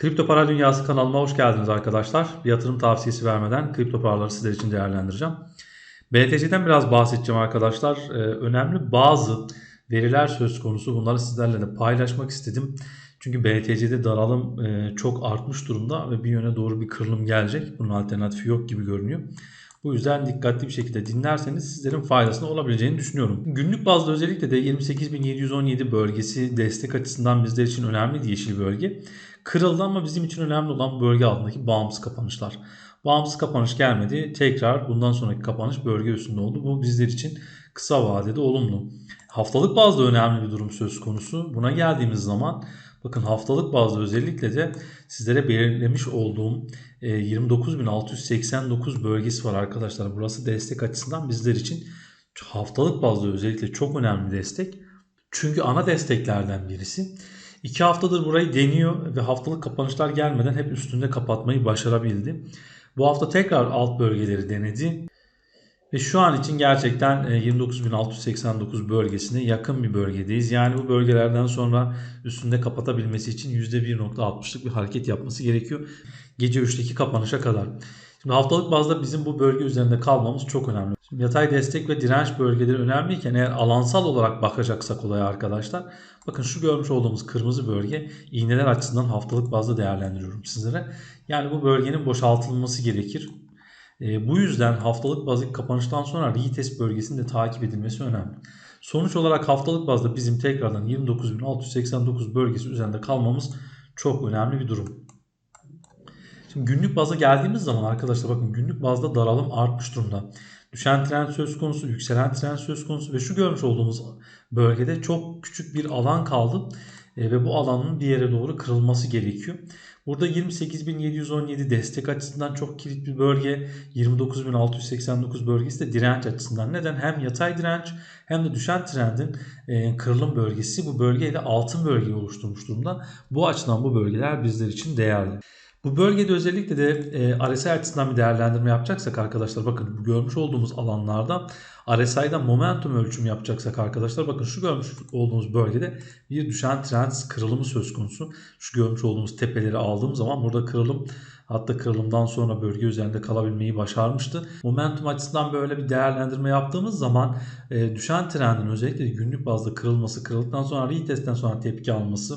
Kripto Para Dünyası kanalıma hoş geldiniz arkadaşlar. Bir yatırım tavsiyesi vermeden kripto paraları sizler için değerlendireceğim. BTC'den biraz bahsedeceğim arkadaşlar. Ee, önemli bazı veriler söz konusu. Bunları sizlerle de paylaşmak istedim. Çünkü BTC'de daralım e, çok artmış durumda ve bir yöne doğru bir kırılım gelecek. Bunun alternatifi yok gibi görünüyor. Bu yüzden dikkatli bir şekilde dinlerseniz sizlerin faydasına olabileceğini düşünüyorum. Günlük bazda özellikle de 28.717 bölgesi destek açısından bizler için önemli yeşil bölge. Kırıldı ama bizim için önemli olan bölge altındaki bağımsız kapanışlar. Bağımsız kapanış gelmedi. Tekrar bundan sonraki kapanış bölge üstünde oldu. Bu bizler için kısa vadede olumlu. Haftalık bazda önemli bir durum söz konusu. Buna geldiğimiz zaman bakın haftalık bazda özellikle de sizlere belirlemiş olduğum 29.689 e, bölgesi var arkadaşlar. Burası destek açısından bizler için haftalık bazda özellikle çok önemli destek. Çünkü ana desteklerden birisi. İki haftadır burayı deniyor ve haftalık kapanışlar gelmeden hep üstünde kapatmayı başarabildi. Bu hafta tekrar alt bölgeleri denedi. Ve şu an için gerçekten 29.689 e, bölgesine yakın bir bölgedeyiz. Yani bu bölgelerden sonra üstünde kapatabilmesi için %1.60'lık bir hareket yapması gerekiyor. Gece 3'teki kapanışa kadar. Şimdi haftalık bazda bizim bu bölge üzerinde kalmamız çok önemli. Yatay destek ve direnç bölgeleri önemliyken eğer alansal olarak bakacaksak olaya arkadaşlar bakın şu görmüş olduğumuz kırmızı bölge iğneler açısından haftalık bazda değerlendiriyorum sizlere. Yani bu bölgenin boşaltılması gerekir. E, bu yüzden haftalık bazı kapanıştan sonra retest bölgesinin de takip edilmesi önemli. Sonuç olarak haftalık bazda bizim tekrardan 29.689 bölgesi üzerinde kalmamız çok önemli bir durum. Şimdi günlük baza geldiğimiz zaman arkadaşlar bakın günlük bazda daralım artmış durumda. Düşen trend söz konusu, yükselen trend söz konusu ve şu görmüş olduğumuz bölgede çok küçük bir alan kaldı. E, ve bu alanın bir yere doğru kırılması gerekiyor. Burada 28.717 destek açısından çok kilit bir bölge. 29.689 bölgesi de direnç açısından. Neden? Hem yatay direnç hem de düşen trendin e, kırılım bölgesi bu bölgeyle altın bölgeyi oluşturmuş durumda. Bu açıdan bu bölgeler bizler için değerli. Bu bölgede özellikle de e, RSI açısından bir değerlendirme yapacaksak arkadaşlar bakın bu görmüş olduğumuz alanlarda RSI'da momentum ölçüm yapacaksak arkadaşlar bakın şu görmüş olduğumuz bölgede bir düşen trend kırılımı söz konusu. Şu görmüş olduğumuz tepeleri aldığım zaman burada kırılım hatta kırılımdan sonra bölge üzerinde kalabilmeyi başarmıştı. Momentum açısından böyle bir değerlendirme yaptığımız zaman e, düşen trendin özellikle günlük bazda kırılması, kırıldıktan sonra retestten sonra tepki alması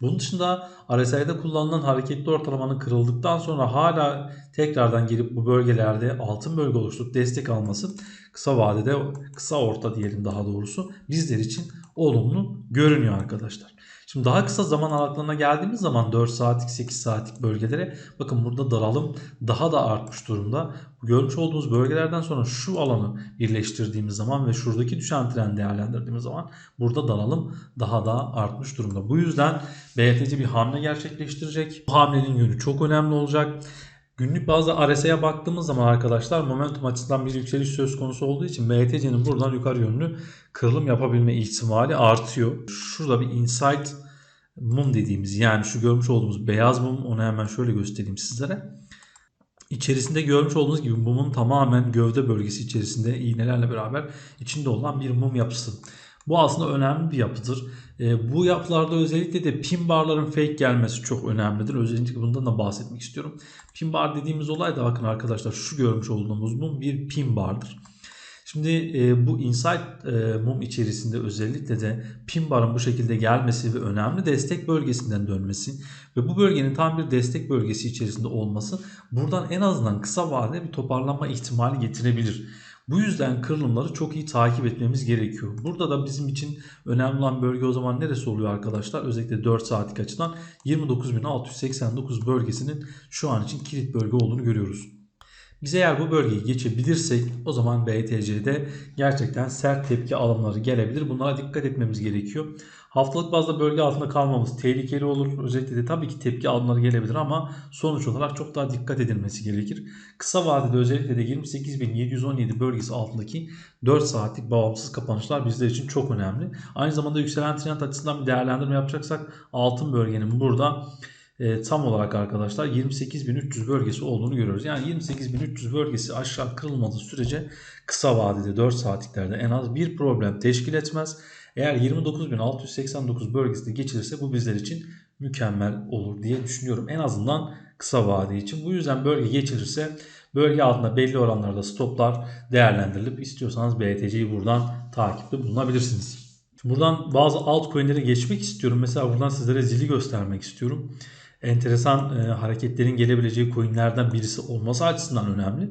bunun dışında RSI'de kullanılan hareketli ortalamanın kırıldıktan sonra hala tekrardan gelip bu bölgelerde altın bölge oluşturup destek alması kısa vadede kısa orta diyelim daha doğrusu bizler için olumlu görünüyor arkadaşlar. Şimdi daha kısa zaman aralıklarına geldiğimiz zaman 4 saatlik 8 saatlik bölgelere bakın burada daralım daha da artmış durumda. Görmüş olduğumuz bölgelerden sonra şu alanı birleştirdiğimiz zaman ve şuradaki düşen trend değerlendirdiğimiz zaman burada daralım daha da artmış durumda. Bu yüzden BTC bir hamle gerçekleştirecek. Bu hamlenin yönü çok önemli olacak. Günlük bazı RSI'ye baktığımız zaman arkadaşlar momentum açısından bir yükseliş söz konusu olduğu için BTC'nin buradan yukarı yönlü kırılım yapabilme ihtimali artıyor. Şurada bir insight mum dediğimiz yani şu görmüş olduğumuz beyaz mum onu hemen şöyle göstereyim sizlere. İçerisinde görmüş olduğunuz gibi mumun tamamen gövde bölgesi içerisinde iğnelerle beraber içinde olan bir mum yapısı. Bu aslında önemli bir yapıdır. E, bu yapılarda özellikle de pin barların fake gelmesi çok önemlidir. Özellikle bundan da bahsetmek istiyorum. Pin bar dediğimiz olay da bakın arkadaşlar şu görmüş olduğumuz mum bir pin bardır. Şimdi e, bu insight e, mum içerisinde özellikle de pin barın bu şekilde gelmesi ve önemli destek bölgesinden dönmesi ve bu bölgenin tam bir destek bölgesi içerisinde olması buradan en azından kısa vadede bir toparlanma ihtimali getirebilir. Bu yüzden kırılımları çok iyi takip etmemiz gerekiyor. Burada da bizim için önemli olan bölge o zaman neresi oluyor arkadaşlar? Özellikle 4 saatlik açıdan 29.689 bölgesinin şu an için kilit bölge olduğunu görüyoruz. Biz eğer bu bölgeyi geçebilirsek o zaman BTC'de gerçekten sert tepki alımları gelebilir. Bunlara dikkat etmemiz gerekiyor. Haftalık bazda bölge altında kalmamız tehlikeli olur. Özellikle de tabii ki tepki alımları gelebilir ama sonuç olarak çok daha dikkat edilmesi gerekir. Kısa vadede özellikle de 28.717 bölgesi altındaki 4 saatlik bağımsız kapanışlar bizler için çok önemli. Aynı zamanda yükselen trend açısından bir değerlendirme yapacaksak altın bölgenin burada e, tam olarak arkadaşlar 28.300 bölgesi olduğunu görüyoruz. Yani 28.300 bölgesi aşağı kırılmadığı sürece kısa vadede 4 saatliklerde en az bir problem teşkil etmez. Eğer 29.689 bölgesinde geçilirse bu bizler için mükemmel olur diye düşünüyorum. En azından kısa vade için. Bu yüzden bölge geçilirse bölge altında belli oranlarda stoplar değerlendirilip istiyorsanız BTC'yi buradan takipte bulunabilirsiniz. Buradan bazı altcoin'lere geçmek istiyorum. Mesela buradan sizlere zili göstermek istiyorum. Enteresan e, hareketlerin gelebileceği coin'lerden birisi olması açısından önemli.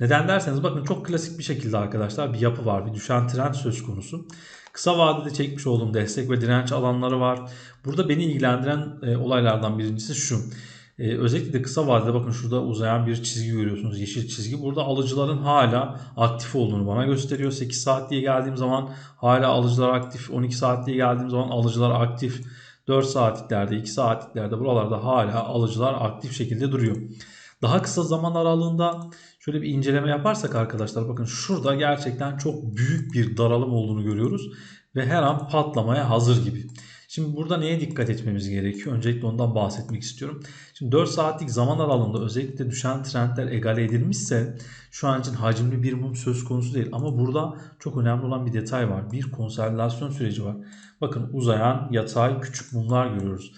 Neden derseniz bakın çok klasik bir şekilde arkadaşlar bir yapı var. Bir düşen trend söz konusu. Kısa vadede çekmiş olduğum destek ve direnç alanları var. Burada beni ilgilendiren e, olaylardan birincisi şu. E, özellikle de kısa vadede bakın şurada uzayan bir çizgi görüyorsunuz. Yeşil çizgi. Burada alıcıların hala aktif olduğunu bana gösteriyor. 8 saat diye geldiğim zaman hala alıcılar aktif. 12 saat diye geldiğim zaman alıcılar aktif. 4 saatliklerde 2 saatliklerde buralarda hala alıcılar aktif şekilde duruyor. Daha kısa zaman aralığında şöyle bir inceleme yaparsak arkadaşlar bakın şurada gerçekten çok büyük bir daralım olduğunu görüyoruz ve her an patlamaya hazır gibi. Şimdi burada neye dikkat etmemiz gerekiyor? Öncelikle ondan bahsetmek istiyorum. Şimdi 4 saatlik zaman aralığında özellikle düşen trendler egale edilmişse şu an için hacimli bir mum söz konusu değil. Ama burada çok önemli olan bir detay var. Bir konsolidasyon süreci var. Bakın uzayan yatay küçük mumlar görüyoruz.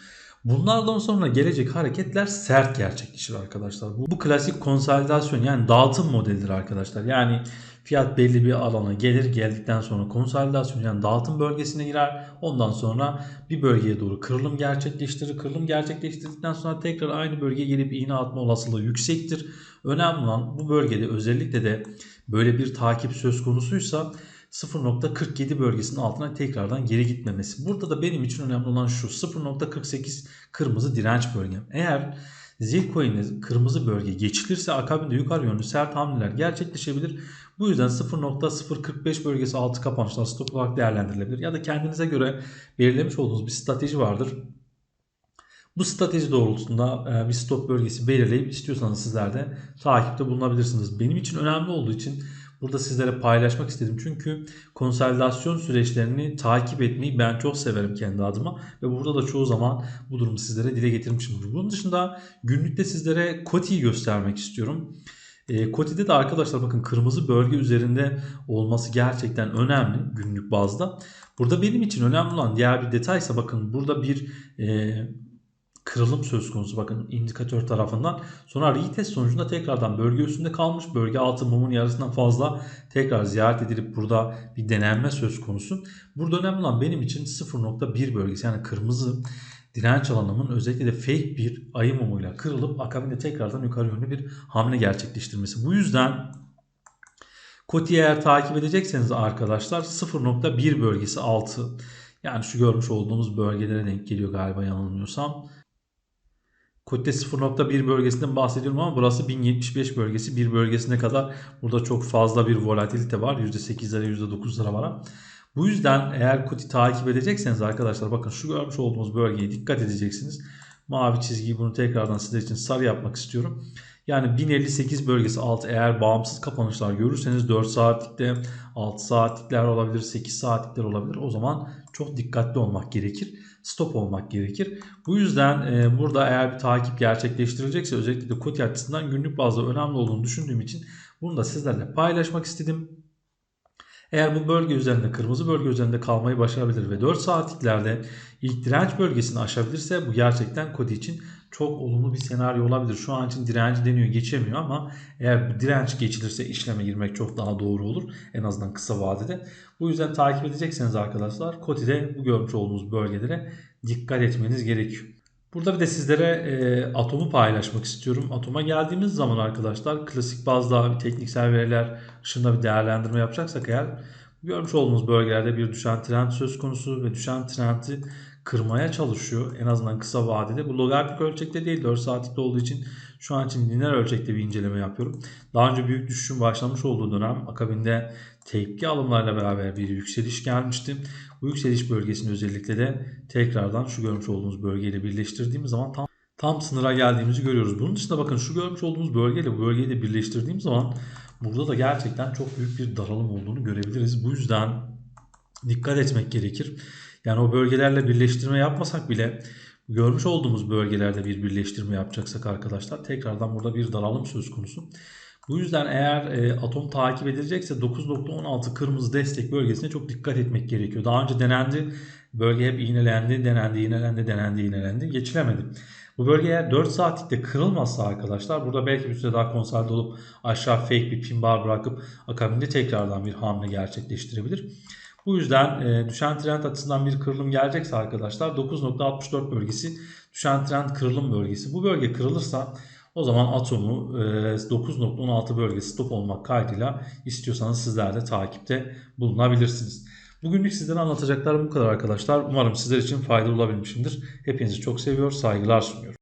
Bunlardan sonra gelecek hareketler sert gerçekleşir arkadaşlar. Bu, bu klasik konsolidasyon yani dağıtım modelidir arkadaşlar. Yani fiyat belli bir alana gelir. Geldikten sonra konsolidasyon yani dağıtım bölgesine girer. Ondan sonra bir bölgeye doğru kırılım gerçekleştirir. Kırılım gerçekleştirdikten sonra tekrar aynı bölgeye gelip iğne atma olasılığı yüksektir. Önemli olan bu bölgede özellikle de böyle bir takip söz konusuysa 0.47 bölgesinin altına tekrardan geri gitmemesi. Burada da benim için önemli olan şu 0.48 kırmızı direnç bölgem. Eğer Zilcoin'e kırmızı bölge geçilirse akabinde yukarı yönlü sert hamleler gerçekleşebilir. Bu yüzden 0.045 bölgesi altı kapanışlar stop olarak değerlendirilebilir. Ya da kendinize göre belirlemiş olduğunuz bir strateji vardır. Bu strateji doğrultusunda e, bir stop bölgesi belirleyip istiyorsanız sizler de takipte bulunabilirsiniz. Benim için önemli olduğu için burada sizlere paylaşmak istedim. Çünkü konsolidasyon süreçlerini takip etmeyi ben çok severim kendi adıma. Ve burada da çoğu zaman bu durumu sizlere dile getirmişimdir. Bunun dışında günlükte sizlere Koti'yi göstermek istiyorum. E, Koti'de de arkadaşlar bakın kırmızı bölge üzerinde olması gerçekten önemli günlük bazda. Burada benim için önemli olan diğer bir detaysa bakın burada bir e, kırılım söz konusu bakın indikatör tarafından. Sonra retest sonucunda tekrardan bölge üstünde kalmış. Bölge altı mumun yarısından fazla tekrar ziyaret edilip burada bir denenme söz konusu. Burada önemli olan benim için 0.1 bölgesi yani kırmızı direnç alanımın özellikle de fake bir ayı mumuyla kırılıp akabinde tekrardan yukarı yönlü bir hamle gerçekleştirmesi. Bu yüzden Koti'yi eğer takip edecekseniz arkadaşlar 0.1 bölgesi altı yani şu görmüş olduğumuz bölgelere denk geliyor galiba yanılmıyorsam. Kote 0.1 bölgesinden bahsediyorum ama burası 1075 bölgesi. Bir bölgesine kadar burada çok fazla bir volatilite var. %8'lere %9'lara var. Bu yüzden eğer Kuti takip edecekseniz arkadaşlar bakın şu görmüş olduğumuz bölgeye dikkat edeceksiniz. Mavi çizgiyi bunu tekrardan sizler için sarı yapmak istiyorum. Yani 1058 bölgesi altı eğer bağımsız kapanışlar görürseniz 4 saatlikte 6 saatlikler olabilir 8 saatlikler olabilir. O zaman çok dikkatli olmak gerekir. Stop olmak gerekir. Bu yüzden e, burada eğer bir takip gerçekleştirilecekse özellikle de koti açısından günlük bazda önemli olduğunu düşündüğüm için bunu da sizlerle paylaşmak istedim. Eğer bu bölge üzerinde kırmızı bölge üzerinde kalmayı başarabilir ve 4 saatliklerde ilk direnç bölgesini aşabilirse bu gerçekten Kodi için çok olumlu bir senaryo olabilir. Şu an için direnci deniyor geçemiyor ama eğer direnç geçilirse işleme girmek çok daha doğru olur. En azından kısa vadede. Bu yüzden takip edecekseniz arkadaşlar Koti'de bu görmüş olduğunuz bölgelere dikkat etmeniz gerekiyor. Burada bir de sizlere e, atomu paylaşmak istiyorum. Atoma geldiğimiz zaman arkadaşlar klasik bazda tekniksel veriler ışığında bir değerlendirme yapacaksak eğer görmüş olduğumuz bölgelerde bir düşen trend söz konusu ve düşen trendi kırmaya çalışıyor. En azından kısa vadede. Bu logaritmik ölçekte değil 4 saatlikte olduğu için şu an için lineer ölçekte bir inceleme yapıyorum. Daha önce büyük düşüşün başlamış olduğu dönem akabinde tepki alımlarla beraber bir yükseliş gelmişti. Bu yükseliş bölgesini özellikle de tekrardan şu görmüş olduğumuz bölgeyle birleştirdiğimiz zaman tam tam sınıra geldiğimizi görüyoruz. Bunun dışında bakın şu görmüş olduğumuz bölgeyle bu bölgeyi de birleştirdiğim zaman burada da gerçekten çok büyük bir daralım olduğunu görebiliriz. Bu yüzden dikkat etmek gerekir. Yani o bölgelerle birleştirme yapmasak bile görmüş olduğumuz bölgelerde bir birleştirme yapacaksak arkadaşlar tekrardan burada bir daralım söz konusu. Bu yüzden eğer e, atom takip edilecekse 9.16 kırmızı destek bölgesine çok dikkat etmek gerekiyor. Daha önce denendi. Bölge hep iğnelendi, denendi, iğnelendi, denendi, iğnelendi. Geçilemedi. Bu bölge eğer 4 saatlikte kırılmazsa arkadaşlar burada belki bir süre daha konsantre olup aşağı fake bir pin bar bırakıp akabinde tekrardan bir hamle gerçekleştirebilir. Bu yüzden e, düşen trend açısından bir kırılım gelecekse arkadaşlar 9.64 bölgesi düşen trend kırılım bölgesi. Bu bölge kırılırsa o zaman atomu e, 9.16 bölgesi stop olmak kaydıyla istiyorsanız sizler de takipte bulunabilirsiniz. Bugünlük sizlere anlatacaklarım bu kadar arkadaşlar. Umarım sizler için faydalı olabilmişimdir. Hepinizi çok seviyor, saygılar sunuyorum.